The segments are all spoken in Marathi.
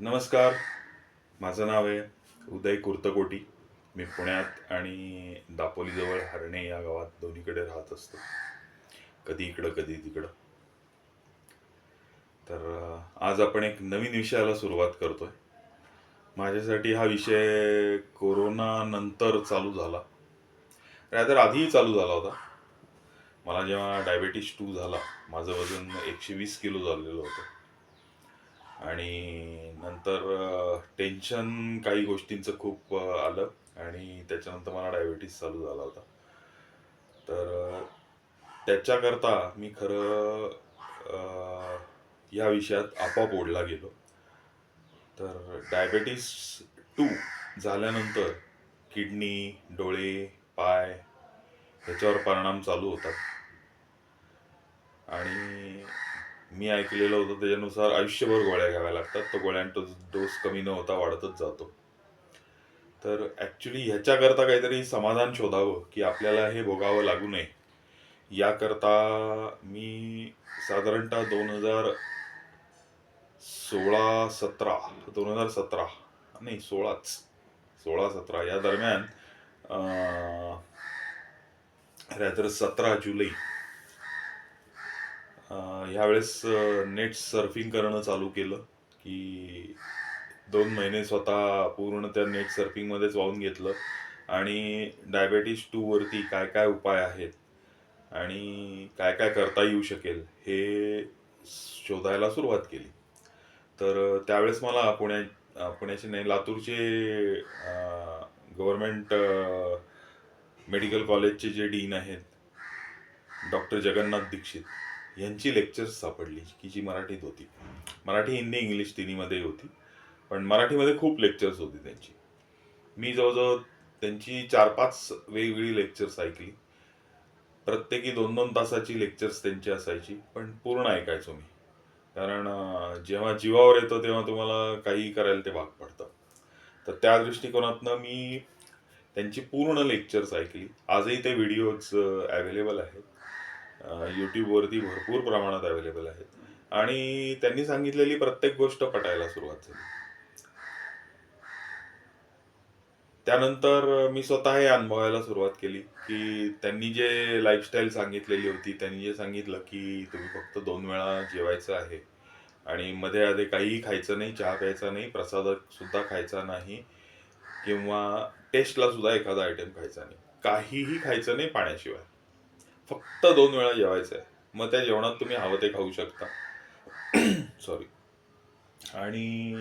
नमस्कार. माझं नाव आहे उदय कुर्तकोटी. मी पुण्यात आणि दापोलीजवळ हरणे या गावात दोन्हीकडे राहत असतो. कधी इकडं कधी तिकडं. तर आज आपण एक नवीन विषयाला सुरुवात करतोय. माझ्यासाठी हा विषय कोरोना नंतर चालू झाला. रादर आधीही चालू झाला होता. मला जेव्हा डायबेटीस टू झाला माझं वजन एकशे वीस किलो झालेलं होतं. आणि नंतर टेन्शन काही गोष्टींचं खूप आलं आणि त्याच्यानंतर मला डायबिटीस चालू झाला होता. तर त्याच्याकरता मी खरं या विषयात आपोआप ओढला गेलो. तर डायबेटीस टू झाल्यानंतर किडनी डोळे पाय ह्याच्यावर परिणाम चालू होतात. आणि मी ऐकलेलं होतं त्याच्यानुसार आयुष्यभर गोळ्या घ्याव्या लागतात. तर गोळ्यांचा डोस कमी न होता वाढतच जातो. तर ॲक्च्युली ह्याच्याकरता काहीतरी समाधान शोधावं की आपल्याला हे भोगावं लागू नये. याकरता मी साधारणतः दोन हजार सोळा सतरा दोन हजार सतरा नाही सोळाच सोळा सतरा या दरम्यान रात्र सतरा जुलै ह्यावेळेस नेट सर्फिंग करणं चालू केलं की दोन महिने स्वतः पूर्ण त्या नेट सर्फिंगमध्येच वाहून घेतलं. आणि डायबेटीस टूवरती काय काय उपाय आहेत आणि काय काय करता येऊ शकेल हे शोधायला सुरुवात केली. तर त्यावेळेस मला पुण्या पुण्याचे नाही लातूरचे गव्हर्मेंट मेडिकल कॉलेजचे जे डीन आहेत डॉक्टर जगन्नाथ दीक्षित यांची लेक्चर्स सापडली की जी मराठीत होती. मराठी हिंदी इंग्लिश तिन्हीमध्ये होती. पण मराठीमध्ये खूप लेक्चर्स होती त्यांची. मी जवळजवळ त्यांची चार पाच वेगवेगळी लेक्चर्स ऐकली. प्रत्येकी दोन दोन तासाची लेक्चर्स त्यांची असायची पण पूर्ण ऐकायचो मी. कारण जेव्हा जीवावर येतं तेव्हा तुम्हाला काही करायला ते भाग पडतं. तर त्या दृष्टिकोनातनं मी त्यांची पूर्ण लेक्चर्स ऐकली. आजही ते व्हिडिओज अवेलेबल आहेत. यूट्यूबवरती भरपूर प्रमाणात अवेलेबल आहेत. आणि त्यांनी सांगितलेली प्रत्येक गोष्ट पटायला सुरुवात झाली. त्यानंतर मी स्वतः हे अनुभवायला सुरुवात केली की त्यांनी जे लाईफस्टाईल सांगितलेली होती त्यांनी जे सांगितलं की तुम्ही फक्त दोन वेळा जेवायचं आहे आणि मध्ये आधी काहीही खायचं नाही चहा प्यायचा नाही प्रसाद सुद्धा खायचा नाही किंवा टेस्टला सुद्धा एखादा आयटम खायचा नाही. काहीही खायचं नाही पाण्याशिवाय. फक्त दोन वेळा जेवायचं आहे मग त्या जेवणात तुम्ही हवं ते खाऊ शकता. सॉरी आणि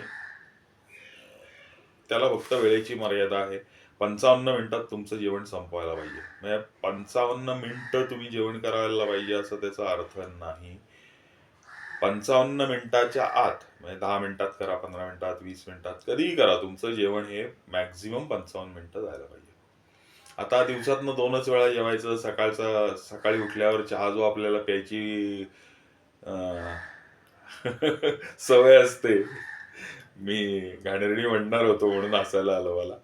त्याला फक्त वेळेची मर्यादा आहे. पंचावन्न मिनिटात तुमचं जेवण संपवायला पाहिजे. म्हणजे पंचावन्न मिनिटं तुम्ही जेवण करायला पाहिजे असं त्याचा अर्थ नाही. पंचावन्न मिनिटाच्या आत म्हणजे दहा मिनिटात करा पंधरा मिनिटात वीस मिनिटात कधीही करा तुमचं जेवण हे मॅक्झिमम पंचावन्न मिनिटं जायला पाहिजे. आता दिवसातनं दोनच वेळा जेवायचं सकाळचा सकाळी उठल्यावर चहा जो आपल्याला प्यायची सवय असते. मी घाणेरडी म्हणणार होतो म्हणून असायला आलं मला.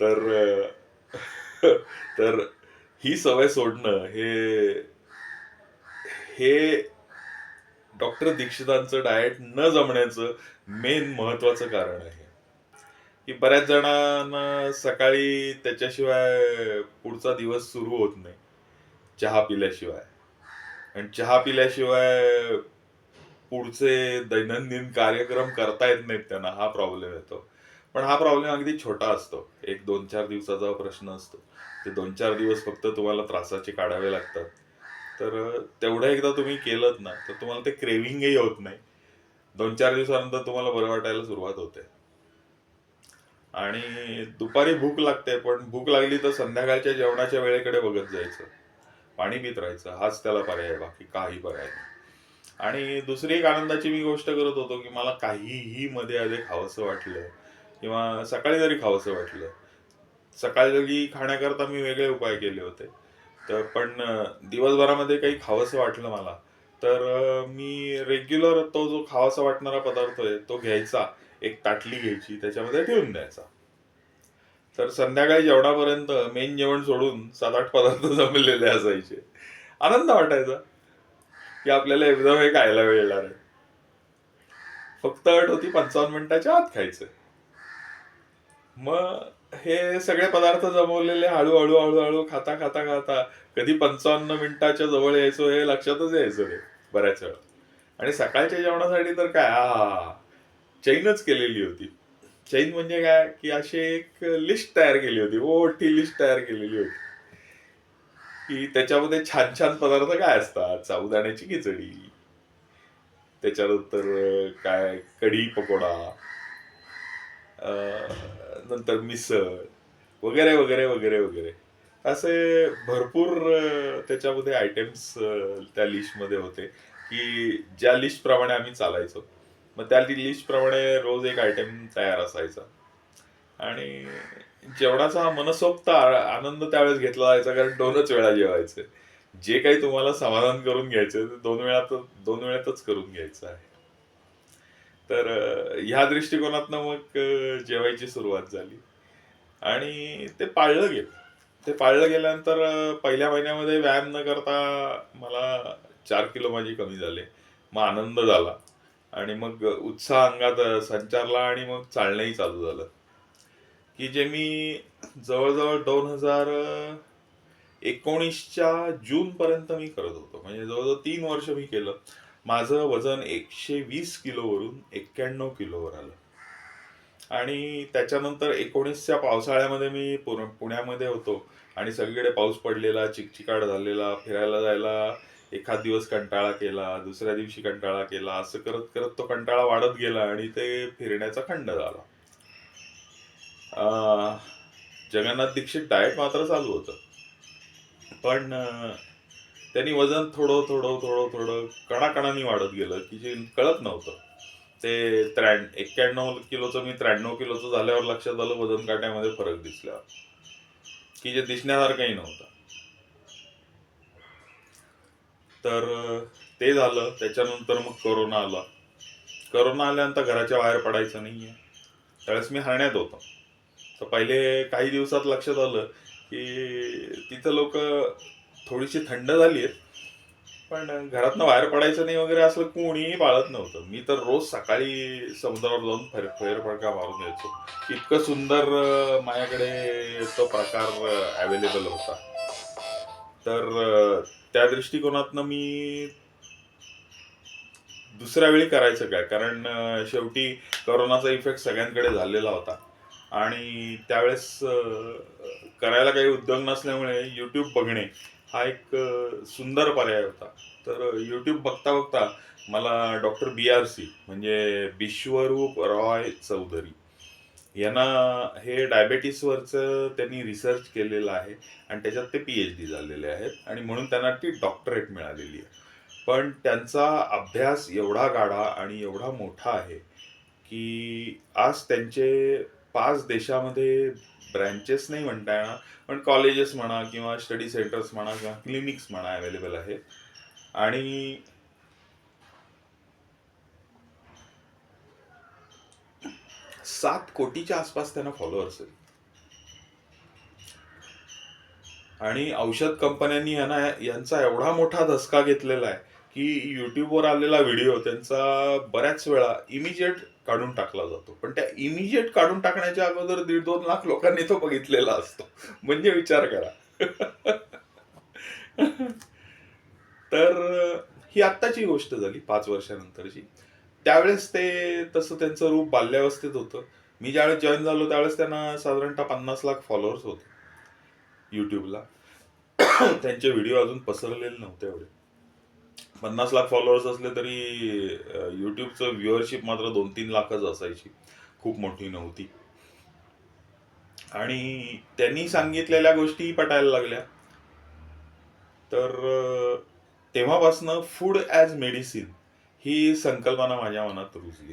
तर तर ही सवय सोडणं हे हे डॉक्टर दीक्षितांचं डाएट न जमण्याचं मेन महत्वाचं कारण आहे. की बऱ्याच जणांना सकाळी त्याच्याशिवाय पुढचा दिवस सुरू होत नाही चहा पिल्याशिवाय. आणि चहा पिल्याशिवाय पुढचे दैनंदिन कार्यक्रम करता येत नाहीत त्यांना हा प्रॉब्लेम येतो. पण हा प्रॉब्लेम अगदी छोटा असतो. एक दोन चार दिवसाचा प्रश्न असतो. ते दोन चार दिवस फक्त तुम्हाला त्रासाचे काढावे लागतात. तर तेवढं एकदा तुम्ही केलं ना तर तुम्हाला ते क्रेविंगही होत नाही. दोन चार दिवसानंतर तुम्हाला बरं वाटायला सुरुवात होते. आणि दुपारी भूक लागते पण भूक लागली तर संध्याकाळच्या जेवणाच्या वेळेकडे बघत जायचं. पाणी पित राहायचं. हाच त्याला पर्याय आहे बाकी काही पर्याय नाही. आणि दुसरी एक आनंदाची मी गोष्ट करत होतो की मला काहीही मध्ये आधी खावंसं वाटलं किंवा सकाळी जरी खावंसं वाटलं सकाळी खाण्याकरता मी वेगळे उपाय केले होते तर पण दिवसभरामध्ये काही खावंसं वाटलं मला. तर मी रेग्युलर तो जो खावासा वाटणारा पदार्थ आहे तो घ्यायचा. एक ताटली घ्यायची त्याच्यामध्ये ठेवून द्यायचा. तर संध्याकाळी जेवणापर्यंत मेन जेवण सोडून सात आठ पदार्थ जमलेले असायचे. आनंद वाटायचा की आपल्याला एकदम हे खायला मिळणार आहे. फक्त अट होती पंचावन्न मिनिटाच्या आत खायचं. मग हे सगळे पदार्थ जमवलेले हळूहळू हळूहळू खाता खाता खाता कधी पंचावन्न मिनिटाच्या जवळ यायचो हे लक्षातच यायचं रे बऱ्याच वेळा. आणि सकाळच्या जेवणासाठी तर काय आ चैनच केलेली होती. चैन म्हणजे काय? की अशी एक लिस्ट तयार केली होती. मोठी लिस्ट तयार केलेली होती. की त्याच्यामध्ये छान छान पदार्थ काय असतात? साबुदाण्याची खिचडी. त्याच्यानंतर काय? कढी पकोडा. नंतर मिसळ. वगैरे वगैरे वगैरे वगैरे. असे भरपूर त्याच्यामध्ये आयटम्स त्या लिस्टमध्ये होते. की ज्या लिस्ट प्रमाणे आम्ही चालायचो. मग त्या लिस्ट प्रमाणे रोज एक आयटम तयार असायचा. आणि जेवणाचा मनसोक्त आनंद त्यावेळेस घेतला जायचा कारण दोनच वेळा जेवायचे. जे काही तुम्हाला समाधान करून घ्यायचं ते दोन वेळात दोन वेळातच करून घ्यायचं आहे. तर ह्या दृष्टिकोनातनं मग जेवायची सुरुवात झाली. आणि ते पाळलं गेलं. ते पाळलं गेल्यानंतर पहिल्या महिन्यामध्ये व्यायाम न करता मला चार किलो माझी कमी झाले. मग आनंद झाला. आणि मग उत्साह अंगात संचारला आणि मग चालणंही चालू झालं. की जे मी जवळजवळ दोन हजार एकोणीसच्या जून पर्यंत मी करत होतो. म्हणजे जवळजवळ तीन वर्ष मी केलं. माझं वजन एकशे वीस किलोवरून एक्क्याण्णव किलोवर आलं. आणि त्याच्यानंतर एकोणीसच्या पावसाळ्यामध्ये मी पुण्यामध्ये होतो. आणि सगळीकडे पाऊस पडलेला चिकचिकाट झालेला फिरायला जायला एखाद दिवस कंटाळा केला दुसऱ्या दिवशी कंटाळा केला असं करत करत तो कंटाळा वाढत गेला आणि ते फिरण्याचा खंड झाला. अं, जगन्नाथ दीक्षित डाएट मात्र चालू होतं. पण त्यांनी वजन थोडं थोडं थोडं थोडं कणाकणाने वाढत गेलं की जे कळत नव्हतं. ते त्र्या एक्क्याण्णव किलोचं मी त्र्याण्णव किलोचं झाल्यावर लक्षात आलं वजन काट्यामध्ये फरक दिसल्यावर की जे दिसण्यासारखंही नव्हतं. तर ते झालं. त्याच्यानंतर मग करोना आला. करोना आल्यानंतर घराच्या बाहेर पडायचं नाही आहे त्यावेळेस मी हरण्यात होतो. तर पहिले काही दिवसात लक्षात आलं की तिथं लोक थोडीशी थंड झाली आहेत पण घरातनं बाहेर पडायचं नाही वगैरे असं कोणीही पाळत नव्हतं. मी तर रोज सकाळी समुद्रावर जाऊन फेर फेरफडका मारून यायचो. इतकं सुंदर माझ्याकडे तो प्रकार अवेलेबल होता. तर त्या दृष्टिकोनातनं मी दुसऱ्या वेळी करायचं काय? कारण शेवटी करोनाचा इफेक्ट सगळ्यांकडे झालेला होता. आणि त्यावेळेस करायला काही उद्योग नसल्यामुळे यूट्यूब बघणे हा एक सुंदर पर्याय होता. तर यूट्यूब बघता बघता मला डॉक्टर बी आर सी म्हणजे बिश्वरूप रॉय चौधरी यांना हे डायबेटीसवरचं त्यांनी रिसर्च केलेलं आहे आणि त्याच्यात ते पी एच डी झालेले आहेत आणि म्हणून त्यांना ती डॉक्टरेट मिळालेली आहे. पण त्यांचा अभ्यास एवढा गाढा आणि एवढा मोठा आहे की आज त्यांचे पाच देशामध्ये ब्रँचेस नाही म्हणता येणार पण कॉलेजेस म्हणा किंवा स्टडी सेंटर्स म्हणा किंवा क्लिनिक्स म्हणा अवेलेबल आहेत. आणि सात कोटीच्या आसपास त्यांना फॉलोअर्स आहेत. आणि औषध कंपन्यांनी यांना यांचा एवढा मोठा धसका घेतलेला आहे की युट्यूबवर आलेला व्हिडिओ त्यांचा बऱ्याच वेळा इमिजिएट काढून टाकला जातो. पण त्या इमिजिएट काढून टाकण्याच्या अगोदर दीड दोन लाख लोकांनी तो बघितलेला असतो. म्हणजे विचार करा. तर ही आत्ताची गोष्ट झाली पाच वर्षानंतरची. त्यावेळेस ते तसं त्यांचं रूप बाल्यावस्थेत होतं. मी ज्यावेळेस जॉईन झालो त्यावेळेस त्यांना साधारणतः पन्नास लाख फॉलोअर्स होते. युट्यूबला त्यांचे व्हिडिओ अजून पसरलेले नव्हते एवढे. पन्नास लाख फॉलोअर्स असले तरी युट्यूबचं व्ह्युअरशिप मात्र दोन तीन लाखच असायची. खूप मोठी नव्हती. आणि त्यांनी सांगितलेल्या गोष्टी पटायला लागल्या. तर तेव्हापासनं फूड ॲज मेडिसिन ही संकल्पना माझ्या मनात रुजली.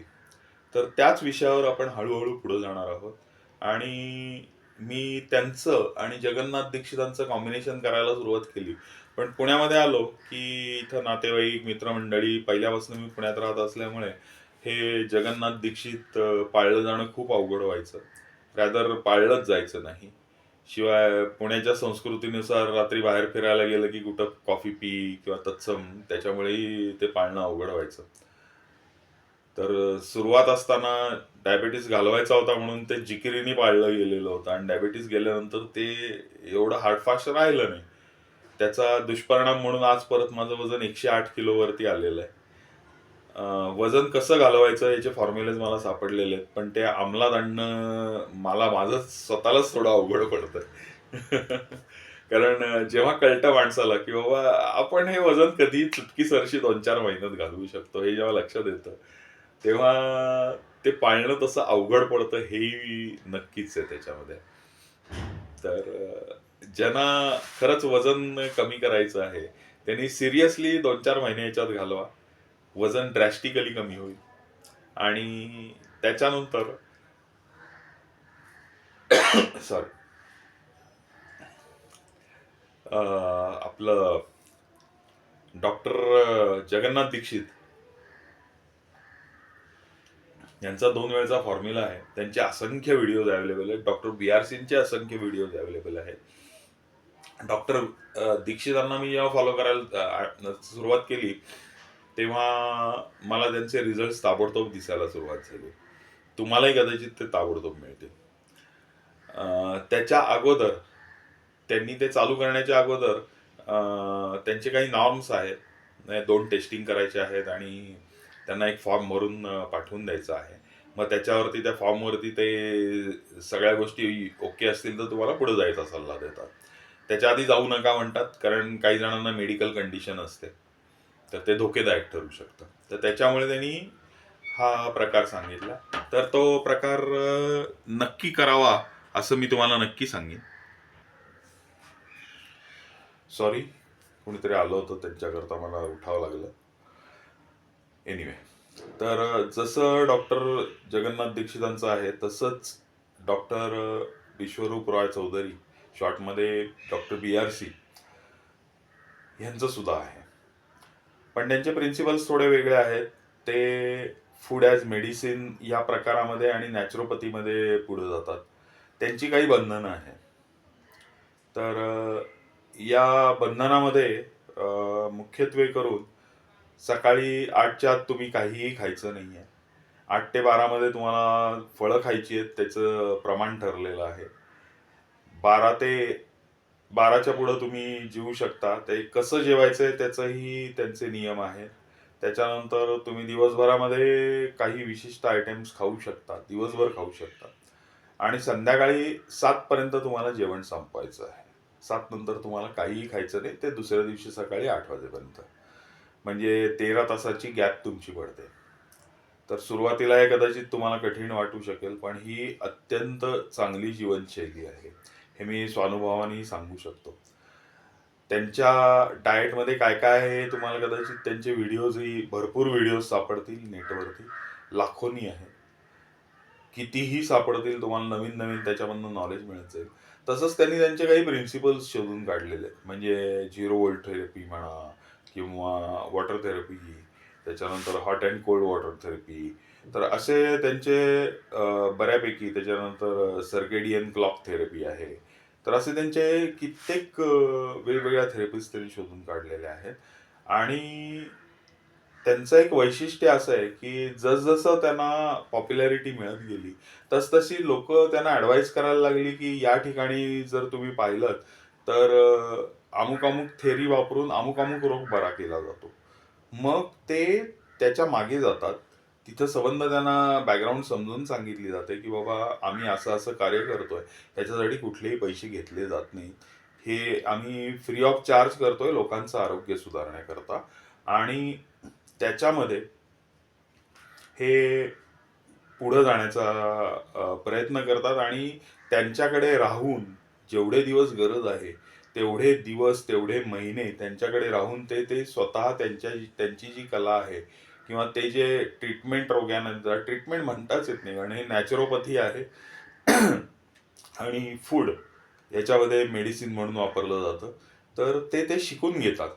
तर त्याच विषयावर आपण हळूहळू पुढे जाणार आहोत. आणि मी त्यांचं आणि जगन्नाथ दीक्षितांचं कॉम्बिनेशन करायला सुरुवात केली. पण पुण्यामध्ये आलो की इथं नातेवाईक मित्रमंडळी पहिल्यापासून मी पुण्यात राहत असल्यामुळे हे जगन्नाथ दीक्षित पाळलं जाणं खूप अवघड व्हायचं. रॅदर पाळलंच जायचं नाही. शिवाय पुण्याच्या संस्कृतीनुसार रात्री बाहेर फिरायला गेलं की कुठं कॉफी पी किंवा तत्सम त्याच्यामुळेही ते पाळणं अवघड व्हायचं. तर सुरुवात असताना डायबेटीस घालवायचा होता म्हणून ते जिकिरीने पाळलं गेलेलं होतं आणि डायबेटीस गेल्यानंतर ते एवढं हार्डफास्ट राहिलं नाही. त्याचा दुष्परिणाम म्हणून आज परत माझं वजन एकशे आठ किलोवरती आलेलं आहे. वजन कसं घालवायचं याचे फॉर्म्युलेज मला सापडलेले आहेत. पण ते अंमलात आणणं मला माझं स्वतःलाच थोडं अवघड पडतं कारण जेव्हा कळतं माणसाला की बाबा आपण हे वजन कधी चुटकी सरशी दोन चार महिन्यात घालवू शकतो हे जेव्हा लक्षात येतं तेव्हा ते पाळणं तसं अवघड पडतं हेही नक्कीच आहे त्याच्यामध्ये. तर ज्यांना खरंच वजन कमी करायचं आहे त्यांनी सिरियसली दोन चार महिने याच्यात घालवा. वजन ड्रॅस्टिकली कमी होईल. आणि त्याच्यानंतर सॉरी आपलं डॉक्टर जगन्नाथ दीक्षित यांचा दोन वेळचा फॉर्म्युला आहे. त्यांचे असंख्य व्हिडिओज अवेलेबल आहेत. डॉक्टर बी आर सिंगचे असंख्य व्हिडिओज अवेलेबल आहेत. डॉक्टर दीक्षितांना मी जेव्हा फॉलो करायला सुरुवात केली तेव्हा मला त्यांचे रिझल्ट ताबडतोब दिसायला सुरुवात झाली. तुम्हालाही कदाचित ते ताबडतोब मिळतील. त्याच्या अगोदर त्यांनी ते चालू करण्याच्या अगोदर त्यांचे काही नॉर्म्स आहेत. नाही, दोन टेस्टिंग करायचे आहेत आणि त्यांना एक फॉर्म भरून पाठवून द्यायचा आहे. मग त्याच्यावरती त्या फॉर्मवरती ते सगळ्या गोष्टी ओके असतील तर तुम्हाला पुढे जायचा सल्ला देतात. त्याच्या आधी जाऊ नका म्हणतात कारण काही जणांना मेडिकल कंडिशन असते. तर ते धोकेदायक ठरू शकतं. तर त्याच्यामुळे त्यांनी हा प्रकार सांगितला. तर तो प्रकार नक्की करावा असं मी तुम्हाला नक्की सांगेन. सॉरी कोणीतरी आलं होतं त्यांच्याकरता मला उठावं लागलं. एनिवे तर जसं डॉक्टर जगन्नाथ दीक्षितांचं आहे तसंच डॉक्टर विश्वरूप रॉय चौधरी शॉर्टमध्ये डॉक्टर बी आर सी यांचं सुद्धा आहे. पण त्यांचे प्रिन्सिपल्स थोडे वेगळे आहेत. ते फूड ॲज मेडिसिन या प्रकारामध्ये आणि नॅचरोपॅथीमध्ये पुढे जातात. त्यांची काही बंधनं आहेत. तर या बंधनामध्ये मुख्यत्वे करून सकाळी आठच्या आत तुम्ही काहीही खायचं नाही आहे आठ ते बारामध्ये तुम्हाला फळं खायची आहेत त्याचं प्रमाण ठरलेलं आहे. बारा ते बाराच्या पुढं तुम्ही जेवू शकता. ते कसं जेवायचं आहे त्याचंही त्यांचे नियम आहेत. त्याच्यानंतर तुम्ही दिवसभरामध्ये काही विशिष्ट आयटम्स खाऊ शकता दिवसभर खाऊ शकता. आणि संध्याकाळी सातपर्यंत तुम्हाला जेवण संपवायचं आहे. सात नंतर तुम्हाला काहीही खायचं नाही ते दुसऱ्या दिवशी सकाळी आठ वाजेपर्यंत. म्हणजे तेरा तासाची गॅप तुमची पडते. तर सुरुवातीला हे कदाचित तुम्हाला कठीण वाटू शकेल पण ही अत्यंत चांगली जीवनशैली आहे. हे मी स्वानुभवाने सांगू शकतो. त्यांच्या डाएटमध्ये काय काय आहे तुम्हाला कदाचित त्यांचे व्हिडिओजही भरपूर व्हिडिओज सापडतील नेटवरती. लाखोनी आहे. कितीही सापडतील तुम्हाला नवीन नवीन त्याच्यामधनं नॉलेज मिळत जाईल तसंच त्यांनी त्यांचे काही प्रिन्सिपल्स शोधून काढलेले आहेत. म्हणजे झिरो वोल्ट थेरपी म्हणा किंवा वॉटर थेरपी त्याच्यानंतर hot and cold water therapy तर असे त्यांचे बऱ्यापैकी त्याच्यानंतर सर्केडियन क्लॉक थेरपी आहे. तर असे त्यांचे कित्येक वेगवेगळ्या थेरपीज त्यांनी शोधून काढलेल्या आहेत. आणि त्यांचं एक वैशिष्ट्य असं आहे की जसजसं त्यांना पॉप्युलॅरिटी मिळत गेली तसतशी लोक त्यांना ॲडवाईस करायला लागली की या ठिकाणी जर तुम्ही पाहिलं तर अमुक अमुक थेरी वापरून अमुक अमुक रोग बरा केला जातो. मग ते त्याच्यामागे जातात. तिथं संबंध त्यांना बॅकग्राऊंड समजून सांगितली जाते की बाबा आम्ही असं असं कार्य करतोय त्याच्यासाठी कुठलेही पैसे घेतले जात नाहीत. हे आम्ही फ्री ऑफ चार्ज करतोय लोकांचं आरोग्य सुधारण्याकरता. आणि त्याच्यामध्ये हे पुढं जाण्याचा प्रयत्न करतात आणि त्यांच्याकडे राहून जेवढे दिवस गरज आहे तेवढे दिवस तेवढे महिने त्यांच्याकडे राहून ते ते स्वतः त्यांच्या त्यांची जी कला आहे किंवा ते जे ट्रीटमेंट रोग्यानंतर ट्रीटमेंट म्हणताच येत नाही. कारण हे नॅचरोपॅथी आहे. आणि फूड याच्यामध्ये मेडिसिन म्हणून वापरलं जातं. तर ते ते शिकून घेतात.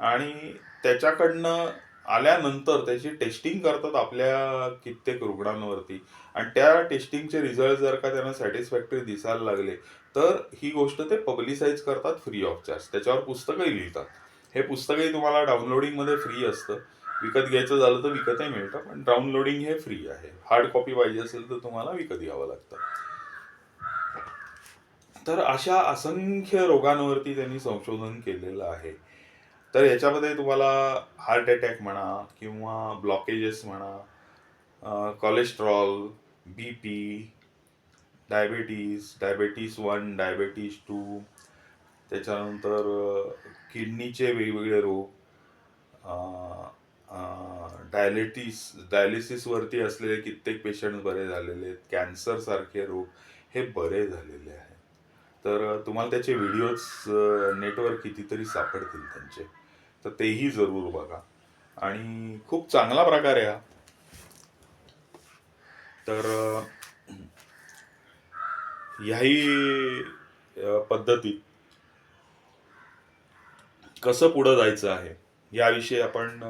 आणि त्याच्याकडनं आल्यानंतर त्याची टेस्टिंग करतात आपल्या कित्येक रुग्णांवरती. आणि त्या टेस्टिंगचे रिझल्ट जर का त्यांना सॅटिस्फॅक्टरी दिसायला लागले तर ही गोष्ट ते पब्लिसाईज करतात फ्री ऑफ चार्ज त्याच्यावर पुस्तकही लिहितात. हे पुस्तकही तुम्हाला डाउनलोडिंगमध्ये फ्री असतं. विकत घ्यायचं झालं तर विकतही मिळतं पण डाउनलोडिंग हे फ्री आहे. हार्ड कॉपी पाहिजे असेल तर तुम्हाला विकत घ्यावं लागतं. तर अशा असंख्य रोगांवरती त्यांनी संशोधन केलेलं आहे. तर याच्यामध्ये तुम्हाला हार्ट अटॅक म्हणा किंवा ब्लॉकेजेस म्हणा cholesterol B P diabetes diabetes one diabetes two त्याच्यानंतर किडनीचे वेगवेगळे रोग डायलिटीस डायलिसिसवरती असलेले कित्येक पेशंट बरे झालेले आहेत. कॅन्सरसारखे रोग हे बरे झालेले आहेत. तर तुम्हाला त्याचे व्हिडिओज नेटवर कितीतरी सापडतील त्यांचे. तर तेही जरूर बघा. आणि खूप चांगला प्रकार आहे हा. तर ह्याही पद्धतीत कसं पुढं जायचं आहे? याविषयी आपण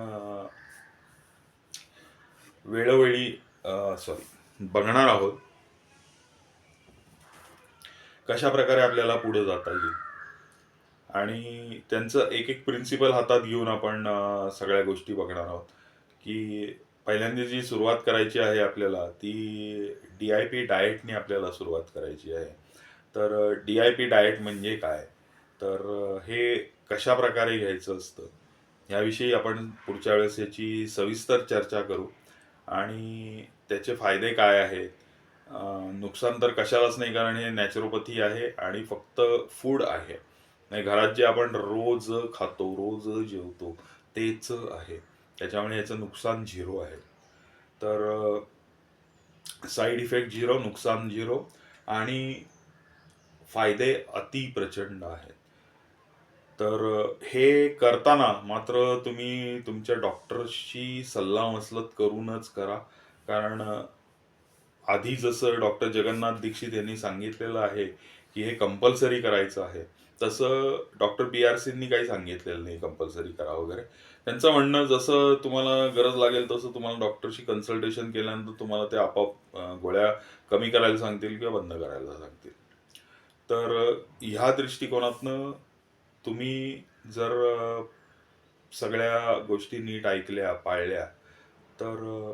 वेळोवेळी सॉरी बघणार आहोत. कशा प्रकारे आपल्याला पुढे जाता येईल? आणि त्यांचं एक एक प्रिन्सिपल हातात घेऊन आपण सगळ्या गोष्टी बघणार आहोत. की पहिल्यांदा जी सुरुवात करायची आहे आपल्याला ती डी आय पी डाएटने आपल्याला सुरुवात करायची आहे. तर डी आय पी डाएट म्हणजे काय? तर हे कशा प्रकारे घ्यायचं असतं? याविषयी आपण पुढच्या वेळेस याची सविस्तर चर्चा करू. आणि त्याचे फायदे काय आहेत? नुकसान तर कशालाच नाही कारण हे नॅचरोपॅथी आहे आणि फक्त फूड आहे. नाही घरात जे आपण रोज खातो रोज जेवतो तेच आहे. त्याच्यामुळे याचं नुकसान झिरो आहे. तर साईड इफेक्ट झिरो नुकसान झिरो आणि फायदे अति प्रचंड आहेत. तर हे करताना मात्र तुम्ही तुमच्या डॉक्टरशी सल्लामसलत करूनच करा. कारण आधी जसं डॉक्टर जगन्नाथ दीक्षित यांनी सांगितलेलं आहे की हे कंपल्सरी करायचं आहे तसं डॉक्टर बी आर सींनी काही सांगितलेलं नाही कंपल्सरी करा वगैरे. त्यांचं म्हणणं जसं तुम्हाला गरज लागेल तसं तुम्हाला डॉक्टरशी कन्सल्टेशन केल्यानंतर तुम्हाला ते आपोआप गोळ्या कमी करायला सांगतील किंवा बंद करायला सांगतील. तर ह्या दृष्टिकोनातनं तुम्ही जर सगळ्या गोष्टी नीट ऐकल्या पाळल्या तर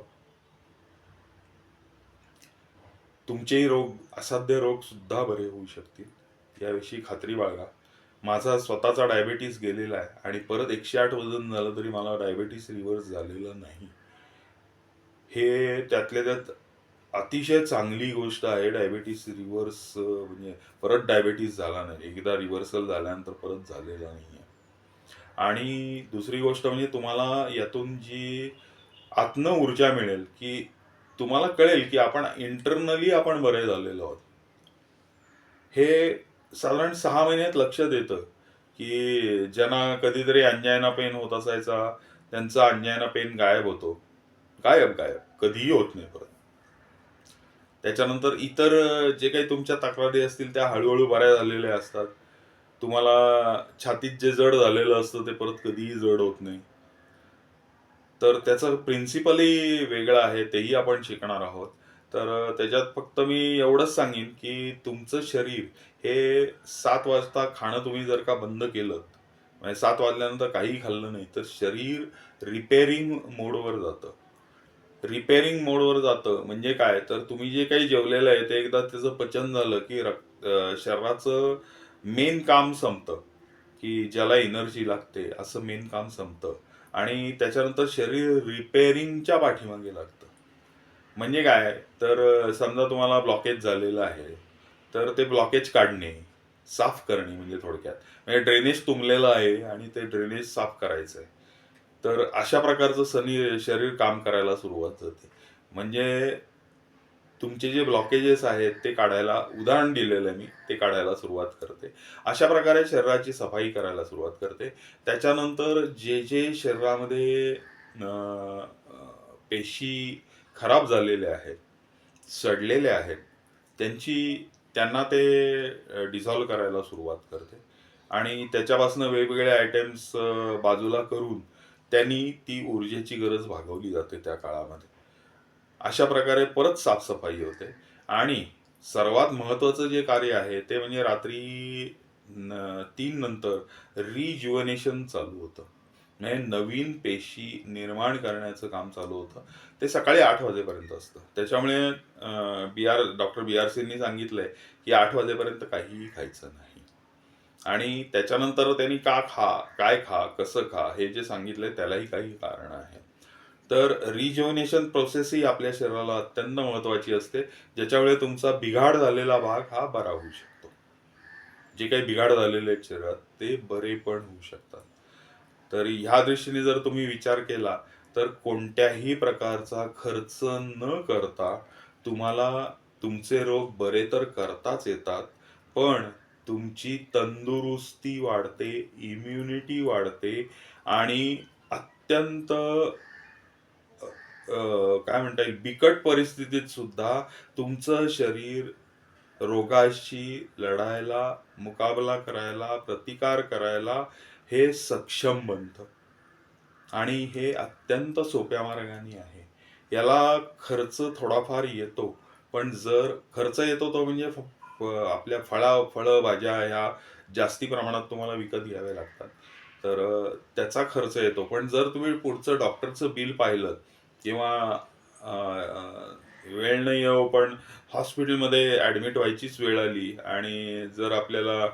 तुमचेही रोग असाध्य रोग सुद्धा बरे होऊ शकतील. याविषयी खात्री बाळगा. माझा स्वतःचा डायबेटीस गेलेला आहे आणि परत एकशे आठ वजन झालं तरी मला डायबेटीस रिव्हर्स झालेलं नाही. हे त्यातल्या त्यात अतिशय चांगली गोष्ट आहे डायबेटीस रिव्हर्स म्हणजे परत डायबेटीस झाला नाही. एकदा रिव्हर्सल झाल्यानंतर परत झालेला नाही आहे आणि दुसरी गोष्ट म्हणजे तुम्हाला यातून जी आत्म ऊर्जा मिळेल की तुम्हाला कळेल की आपण इंटरनली आपण बरे झालेलो आहोत. हे साधारण सहा महिन्यात लक्षात येतं की ज्यांना कधीतरी अंजायना पेन होत असायचा त्यांचा अंजायना पेन गायब होतो. गायब गायब. कधीही होत नाही परत. त्याच्यानंतर इतर जे काही तुमच्या तक्रारी असतील त्या हळूहळू बऱ्या झालेल्या असतात. तुम्हाला छातीत जे जड झालेलं असतं ते परत कधीही जड होत नाही. तर त्याचं प्रिन्सिपलही वेगळं आहे तेही आपण शिकणार आहोत. तर त्याच्यात फक्त मी एवढंच सांगेन की तुमचं शरीर हे सात वाजता खाणं तुम्ही जर का बंद केलं म्हणजे सात वाजल्यानंतर काही खाल्लं नाही तर शरीर रिपेअरिंग मोडवर जातं. रिपेअरिंग मोडवर जातं. म्हणजे काय? तर तुम्ही जे काही जेवलेलं आहे ते एकदा त्याचं पचन झालं की रक्त शरीराचं मेन काम संपतं. की ज्याला एनर्जी लागते असं मेन काम संपतं. आणि त्याच्यानंतर शरीर रिपेअरिंगच्या पाठीमागे लागतं. म्हणजे काय? तर समजा तुम्हाला ब्लॉकेज झालेलं आहे तर ते ब्लॉकेज काढणे साफ करणे म्हणजे थोडक्यात. म्हणजे ड्रेनेज तुंबलेलं आहे आणि ते ड्रेनेज साफ करायचं आहे तर अशा प्रकारचं सनी शरीर काम करायला सुरुवात होते. म्हणजे तुमचे जे ब्लॉकेजेस आहेत ते काढायला उदाहरण दिलेलं आहे मी ते काढायला सुरुवात करते. अशा प्रकारे शरीराची सफाई करायला सुरुवात करते. त्याच्यानंतर जे जे शरीरामध्ये पेशी खराब झालेल्या आहेत सडलेल्या आहेत त्यांची त्यांना ते डिझॉल्व करायला सुरुवात करते. आणि त्याच्यापासून वेगवेगळे आयटम्स बाजूला करून त्यांनी ती ऊर्जेची गरज भागवली जाते त्या काळामध्ये. अशा प्रकारे परत साफसफाई होते. आणि सर्वात महत्वाचं जे कार्य आहे ते म्हणजे रात्री न- तीन नंतर रिज्युवनेशन चालू होतं. म्हणजे नवीन पेशी निर्माण करण्याचं काम चालू होतं. ते सकाळी आठ वाजेपर्यंत असतं. त्याच्यामुळे B R doctor B R सींनी सांगितलंय की आठ वाजेपर्यंत काहीही खायचं नाही. आणि त्याच्यानंतर त्यांनी का खा काय खा कसं खा हे जे सांगितलंय त्यालाही काही कारण आहे. तर रिज्युनेशन प्रोसेस ही आपल्या शरीराला अत्यंत महत्वाची असते ज्याच्यामुळे तुमचा बिघाड झालेला भाग हा बरा होऊ शकतो. जे काही बिघाड झालेले आहेत शरीरात ते बरे पण होऊ शकतात. तर ह्या दृष्टीने जर तुम्ही विचार केला तर कोणत्याही प्रकारचा खर्च न करता तुम्हाला तुमचे रोग बरे तर करताच येतात पण तुमची तंदुरुस्ती वाढते इम्युनिटी वाढते आणि अत्यंत काय म्हणता येईल बिकट परिस्थितीत सुद्धा तुमचं शरीर रोगाशी लढायला मुकाबला करायला प्रतिकार करायला हे सक्षम बनतं. आणि हे अत्यंत सोप्या मार्गाने आहे. याला खर्च थोडाफार येतो पण जर खर्च येतो तो म्हणजे फक्त आपल्या फळा फळं भाज्या ह्या जास्ती प्रमाणात तुम्हाला विकत घ्याव्या लागतात. तर त्याचा खर्च येतो. पण जर तुम्ही पुढचं डॉक्टरचं बिल पाहिलं किंवा वेळ नाही येऊ हो, पण हॉस्पिटलमध्ये ॲडमिट व्हायचीच वेळ आली आणि जर आपल्याला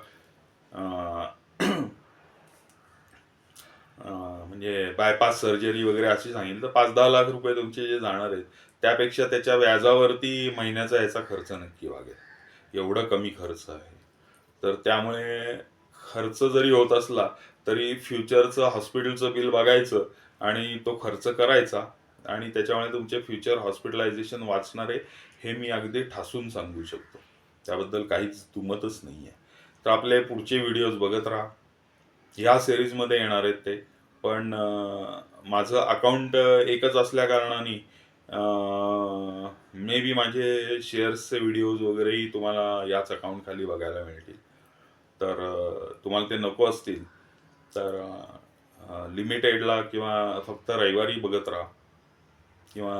म्हणजे बायपास सर्जरी वगैरे अशी सांगितलं तर पाच दहा लाख रुपये तुमचे जे जाणार आहेत त्यापेक्षा त्याच्या व्याजावरती महिन्याचा याचा खर्च नक्की वागेल. एवढा कमी खर्च आहे. तर त्यामुळे खर्च जरी होत असला तरी फ्युचरचं हॉस्पिटलचं बिल बघायचं आणि तो खर्च करायचा आणि त्याच्यामुळे तुमचे फ्युचर हॉस्पिटलायझेशन वाचणारे हे मी अगदी ठासून सांगू शकतो. त्याबद्दल काहीच दुमतच नाही आहे तर आपले पुढचे व्हिडिओज बघत राहा. ह्या सिरीजमध्ये येणार आहेत ते. पण माझं अकाउंट एकच असल्या कारणाने मे बी माझे शेअर्सचे व्हिडिओज वगैरेही तुम्हाला याच अकाउंट खाली बघायला मिळतील. तर तुम्हाला ते नको असतील तर लिमिटेडला किंवा फक्त रविवारी बघत राहा. किंवा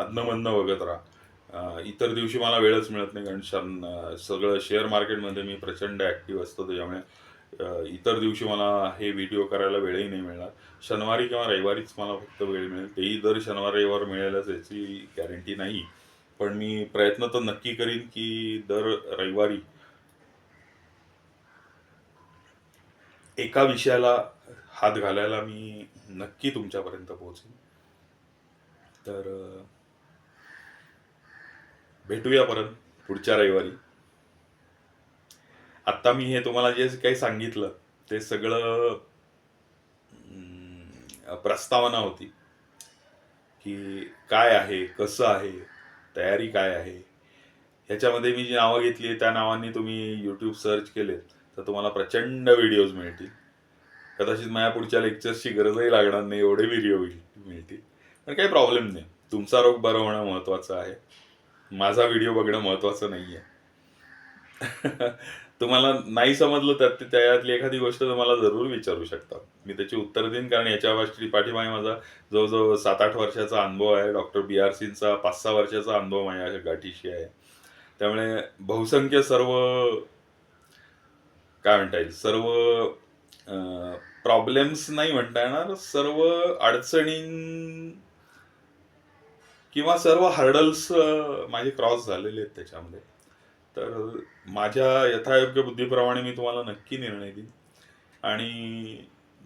आदनमधनं बघत राहा. इतर दिवशी मला वेळच मिळत नाही कारण शन सगळं शेअर मार्केटमध्ये मी प्रचंड ॲक्टिव्ह असतो त्याच्यामुळे इतर दिवशी मला हे व्हिडिओ करायला वेळही नाही मिळणार. शनिवारी किंवा रविवारीच मला फक्त वेळ मिळेल. तेही दर शनिवार रविवार मिळेलच याची गॅरंटी नाही. पण मी प्रयत्न तर नक्की करीन की दर रविवारी एका विषयाला हात घालायला मी नक्की तुमच्यापर्यंत पोहोचेन. तर भेटूया परत पुढच्या रविवारी. आत्ता मी हे तुम्हाला जे काही सांगितलं ते सगळं प्रस्तावना होती. की काय आहे कसं आहे तयारी काय आहे? ह्याच्यामध्ये मी जी नावं घेतली आहे त्या नावांनी तुम्ही यूट्यूब सर्च केले तर तुम्हाला प्रचंड व्हिडिओज मिळतील. कदाचित माझ्या पुढच्या लेक्चर्सची गरजही लागणार नाही एवढे व्हिडिओ मिळतील. पण काही प्रॉब्लेम नाही. तुमचा रोग बरं होणं महत्त्वाचं आहे. माझा व्हिडिओ बघणं महत्त्वाचं नाही आहे तुम्हाला नाही समजलं त्यात त्यातली एखादी गोष्ट तुम्हाला जरूर विचारू शकता. मी त्याची उत्तर देईन कारण याच्या गोष्टी पाठीमागे माझा जवळजवळ सात आठ वर्षाचा अनुभव आहे. डॉक्टर बी आर सींचा पाच सहा वर्षाचा अनुभव माझ्या गाठीशी आहे. त्यामुळे बहुसंख्य सर्व काय म्हणता येईल? सर्व प्रॉब्लेम्स नाही म्हणता येणार. सर्व अडचणी किंवा सर्व हर्डल्स माझे क्रॉस झालेले आहेत त्याच्यामध्ये. तर माझ्या यथायोग्य बुद्धीप्रमाणे मी तुम्हाला नक्की निर्णय देईन. आणि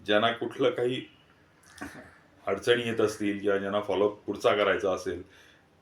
ज्यांना कुठलं काही अडचणी येत असतील किंवा ज्यांना फॉलोअप पुढचा करायचा असेल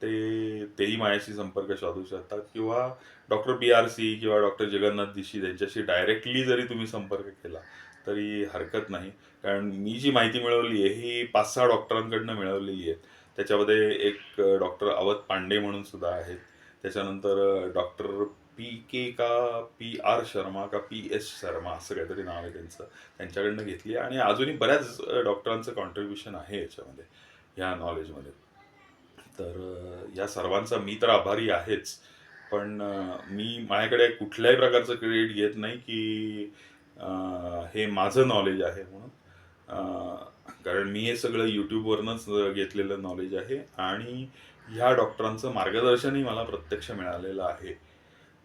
ते तेही माझ्याशी संपर्क साधू शकतात. किंवा डॉक्टर बी आर सी किंवा डॉक्टर जगन्नाथ दिशी त्यांच्याशी डायरेक्टली जरी तुम्ही संपर्क केला तरी हरकत नाही. कारण मी जी माहिती मिळवली आहे ही पाच सहा डॉक्टरांकडनं मिळवलेली आहे. त्याच्यामध्ये एक डॉक्टर अवध पांडे म्हणून सुद्धा आहेत. त्याच्यानंतर डॉक्टर पी के का पी आर शर्मा का पी एस शर्मा असं काहीतरी नाव आहे त्यांचं. त्यांच्याकडनं घेतली आणि अजूनही बऱ्याच डॉक्टरांचं कॉन्ट्रीब्युशन आहे याच्यामध्ये ह्या नॉलेजमध्ये तर या सर्वांचा मी तर आभारी आहेच. पण मी माझ्याकडे कुठल्याही प्रकारचं क्रेडिट घेत नाही की हे माझं नॉलेज आहे म्हणून. कारण मी हे सगळं यूट्यूबवरनंच घेतलेलं नॉलेज आहे. आणि ह्या डॉक्टरांचं मार्गदर्शनही मला प्रत्यक्ष मिळालेलं आहे.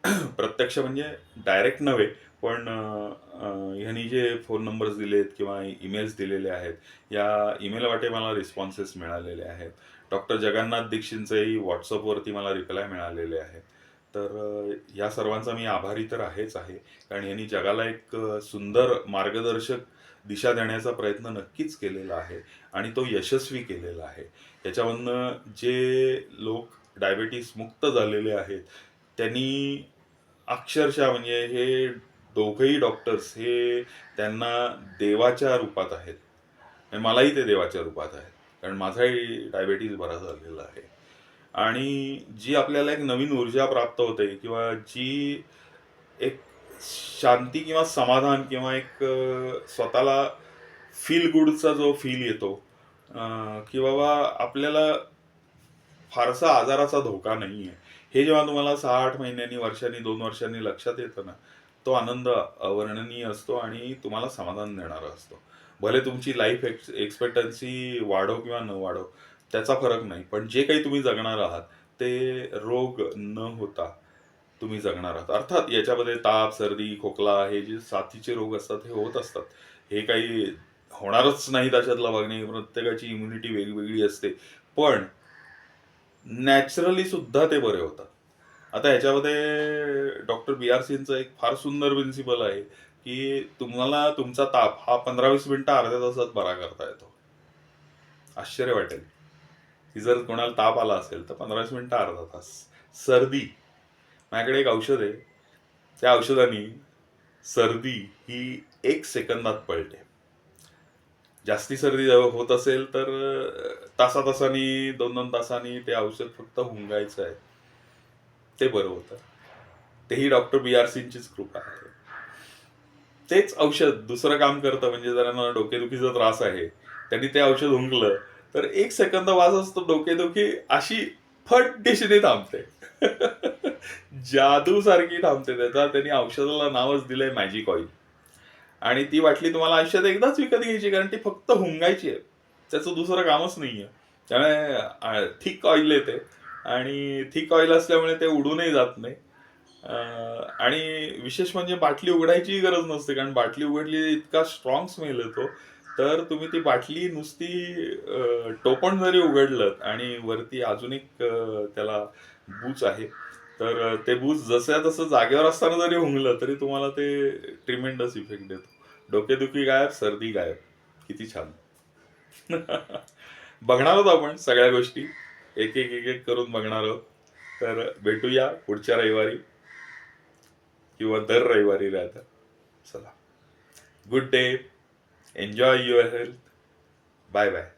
प्रत्यक्ष म्हणजे डायरेक्ट नव्हे पण ह्यांनी जे फोन नंबर्स दिलेत किंवा ईमेल्स दिलेले आहेत या ईमेल वाटे मला रिस्पॉन्सेस मिळालेले आहेत. डॉक्टर जगन्नाथ दीक्षितचंही व्हॉट्सअपवरती मला रिप्लाय मिळालेले आहेत. तर या सर्वांचा मी आभारी तर आहेच आहे कारण यांनी जगाला एक सुंदर मार्गदर्शक दिशा देण्याचा प्रयत्न नक्कीच केलेला आहे आणि तो यशस्वी केलेला आहे. याच्यामधनं जे लोक डायबेटीस मुक्त झालेले आहेत त्यांनी अक्षरशः म्हणजे हे दोघेही डॉक्टर्स हे त्यांना देवाच्या रूपात आहेत. म्हणजे मलाही ते देवाच्या रूपात आहेत कारण माझाही डायबेटीस बरा झालेला आहे. आणि जी आपल्याला एक नवीन ऊर्जा प्राप्त होते किंवा जी एक शांती किंवा समाधान किंवा एक स्वतःला फील गुडचा जो फील येतो की बाबा आपल्याला फारसा आजाराचा धोका नाही आहे हे जेव्हा तुम्हाला सहा आठ महिन्यांनी वर्षांनी दोन वर्षांनी लक्षात येतं ना तो आनंद अवर्णनीय असतो आणि तुम्हाला समाधान देणारा असतो. भले तुमची लाईफ एक्स एक्सपेक्टन्सी वाढो किंवा न वाढो त्याचा फरक नाही. पण जे काही तुम्ही जगणार आहात ते रोग न होता तुम्ही जगणार आहात. अर्थात याच्यामध्ये ताप सर्दी खोकला हे जे साथीचे रोग असतात हे होत असतात. हे काही होणारच नाही त्याच्यातला भाग नाही प्रत्येकाची इम्युनिटी वेगवेगळी असते. पण नॅचरली सुद्धा ते बरे होतात. आता ह्याच्यामध्ये डॉक्टर बी आर सिंगचं एक फार सुंदर प्रिन्सिपल आहे की तुम्हाला तुमचा ताप हा पंधरा वीस मिनिटं अर्ध्या तासात बरा करता येतो. आश्चर्य वाटेल. की जर कोणाला ताप आला असेल तर पंधरा वीस मिनिटं अर्धा तास. सर्दी माझ्याकडे एक औषध आहे. त्या औषधाने सर्दी ही एक सेकंदात पळते. जास्ती सर्दी जेव्हा होत असेल तर तासा तासानी दोन दोन तासांनी ते औषध फक्त हुंगायचं आहे. ते बरं होतं. तेही डॉक्टर बी आर सिंगचीच कृपा आहे. तेच औषध दुसरं काम करतं म्हणजे जरा डोकेदुखीचा त्रास आहे. त्यांनी ते औषध हुंकलं तर एक सेकंद वाज असतो डोकेदुखी अशी फट दिशेने थांबते. जादू सारखी थांबते. त्याचा त्यांनी औषधाला नावच दिलंय मॅजिक ऑइल आणि ती बाटली तुम्हाला आयुष्यात एकदाच विकत घ्यायची कारण ती फक्त हुंगायची आहे. त्याचं दुसरं कामच नाहीये. त्यामुळे थिक ऑइल येते आणि थिक ऑइल असल्यामुळे ते उडूनही जात नाही. आणि विशेष म्हणजे बाटली उघडायची गरज नसते कारण बाटली उघडली इतका स्ट्रॉंग स्मेल येतो. तर तुम्ही ती बाटली नुसती टोपण जरी उघडलं आणि वरती अजून एक त्याला बूच आहे तर ते बूज जसं तसं जागेवर असताना जरी हुंगलं तरी तुम्हाला ते ट्रिमेंडस इफेक्ट देतो. डोकेदुखी गायब सर्दी गायब. किती छान. बघणार आहोत आपण सगळ्या गोष्टी. एक एक एक एक करून बघणार आहोत. तर भेटूया पुढच्या रविवारी. किंवा दर रविवारी राहता. चला. Good day enjoy your health bye bye